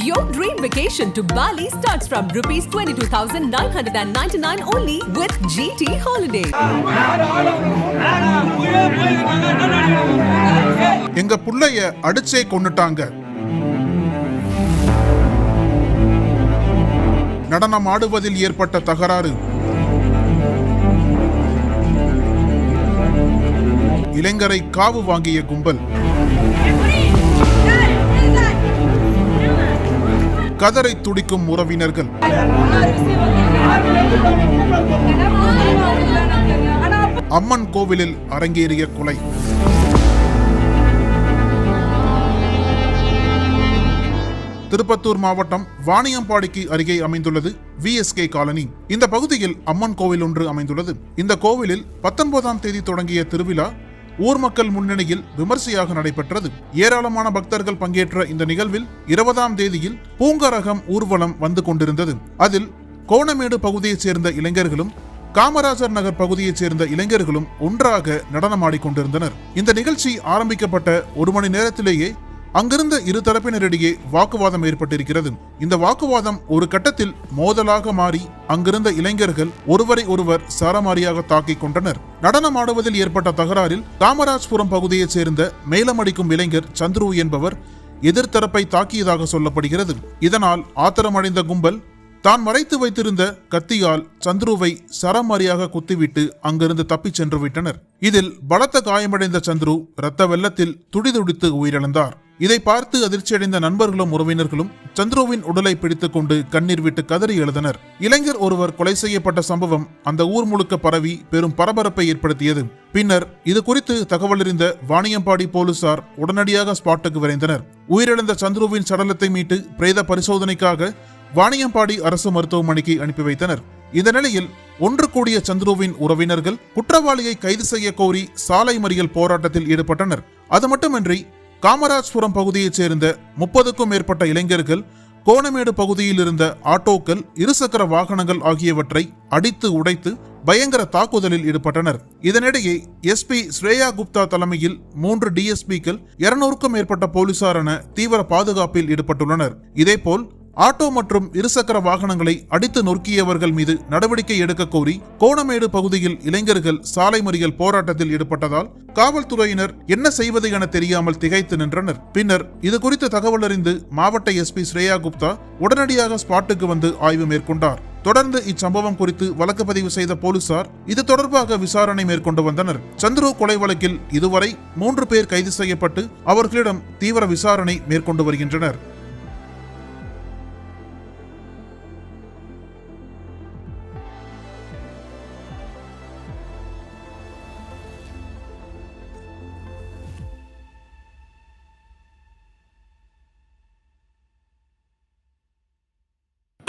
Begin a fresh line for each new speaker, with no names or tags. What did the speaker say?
Your dream vacation to Bali starts from rupees 22,999 only with GT Holiday.
எங்க புள்ளைய அடிச்சே கொண்டுட்டாங்க நடனம் ஆடுவதில் ஏற்பட்ட தகராறு இளைஞரை காவு வாங்கிய கும்பல் கதரை துடிக்கும் உறவினர்கள். அம்மன் கோவிலில் அரங்கேறிய கொலை. திருப்பத்தூர் மாவட்டம் வாணியம்பாடிக்கு அருகே அமைந்துள்ளது விஎஸ்கே காலனி. இந்த பகுதியில் அம்மன் கோவில் ஒன்று அமைந்துள்ளது. இந்த கோவிலில் பத்தொன்பதாம் தேதி தொடங்கிய திருவிழா ஊர் மக்கள் முன்னணியில் விமர்சையாக நடைபெற்றது. ஏராளமான பக்தர்கள் பங்கேற்ற இந்த நிகழ்வில் இருபதாம் தேதியில் பூங்கரகம் ஊர்வலம் வந்து கொண்டிருந்தது. அதில் கோணமேடு பகுதியைச் சேர்ந்த இளைஞர்களும் காமராஜர் நகர் பகுதியைச் சேர்ந்த இளைஞர்களும் ஒன்றாக நடனமாடிக்கொண்டிருந்தனர் இந்த நிகழ்ச்சி ஆரம்பிக்கப்பட்ட ஒரு மணி நேரத்திலேயே அங்கிருந்த இரு தரப்பினரிடையே வாக்குவாதம் ஏற்பட்டிருக்கிறது. இந்த வாக்குவாதம் ஒரு கட்டத்தில் மோதலாக மாறி அங்கிருந்த இளைஞர்கள் ஒருவரை ஒருவர் சரமாரியாக தாக்கிக் கொண்டனர். நடனம் ஆடுவதில் ஏற்பட்ட தகராறில் காமராஜ்புரம் பகுதியைச் சேர்ந்த மேலமடிக்கும் இளைஞர் சந்துரு என்பவர் எதிர்த்தரப்பை தாக்கியதாக சொல்லப்படுகிறது. இதனால் ஆத்திரமடைந்த கும்பல் தான் மறைத்து வைத்திருந்த கத்தியால் சந்துருவை சரமாரியாக குத்திவிட்டு அங்கிருந்து தப்பிச் சென்று விட்டனர். இதில் பலத்த காயமடைந்த சந்துரு இரத்த வெள்ளத்தில் துடிதுடித்து உயிரிழந்தார். இதை பார்த்து அதிர்ச்சியடைந்த நண்பர்களும் உறவினர்களும் சந்துருவின் உடலை பிடித்துக் கொண்டு கண்ணீர் விட்டு கதறி எழுதனர் இளைஞர் ஒருவர் கொலை செய்யப்பட்ட சம்பவம் அந்த ஊர் முழுக்க பரவி பெரும் பரபரப்பை ஏற்படுத்தியது. பின்னர் இது குறித்து தகவலறிந்த வாணியம்பாடி போலீசார் உடனடியாக ஸ்பாட்டுக்கு விரைந்தனர். உயிரிழந்த சந்துருவின் சடலத்தை மீட்டு பிரேத பரிசோதனைக்காக வாணியம்பாடி அரசு மருத்துவமனைக்கு அனுப்பி வைத்தனர். இந்த நிலையில் ஒன்று கூடிய சந்துருவின் உறவினர்கள் குற்றவாளியை கைது செய்ய கோரி சாலை மறியல் போராட்டத்தில் ஈடுபட்டனர். அது மட்டுமின்றி காமராஜ்புரம் பகுதியைச் சேர்ந்த முப்பதுக்கும் மேற்பட்ட இளைஞர்கள் கோணமேடு பகுதியில் இருந்த ஆட்டோக்கள் இருசக்கர வாகனங்கள் ஆகியவற்றை அடித்து உடைத்து பயங்கர தாக்குதலில் ஈடுபட்டனர். இதனிடையே எஸ்பி ஸ்ரேயா குப்தா தலைமையில் மூன்று டிஎஸ்பிக்கள் இருநூறுக்கும் மேற்பட்ட போலீசாரான தீவிர பாதுகாப்பில் ஈடுபட்டுள்ளனர். இதேபோல் ஆட்டோ மற்றும் இருசக்கர வாகனங்களை அடித்து நொறுக்கியவர்கள் மீது நடவடிக்கை எடுக்க கோரி கோணமேடு பகுதியில் இளைஞர்கள் சாலை மறியல் போராட்டத்தில் ஈடுபட்டதால் காவல்துறையினர் என்ன செய்வது என தெரியாமல் திகைத்து நின்றனர். பின்னர் இது குறித்து தகவல் அறிந்து மாவட்ட எஸ்பி ஸ்ரேயா குப்தா உடனடியாக ஸ்பாட்டுக்கு வந்து ஆய்வு மேற்கொண்டார். தொடர்ந்து இச்சம்பவம் குறித்து வழக்கு பதிவு செய்த போலீசார் இது தொடர்பாக விசாரணை மேற்கொண்டு வந்தனர். சந்துரு கொலை வழக்கில் இதுவரை மூன்று பேர் கைது செய்யப்பட்டு அவர்களிடம் தீவிர விசாரணை மேற்கொண்டு வருகின்றனர்.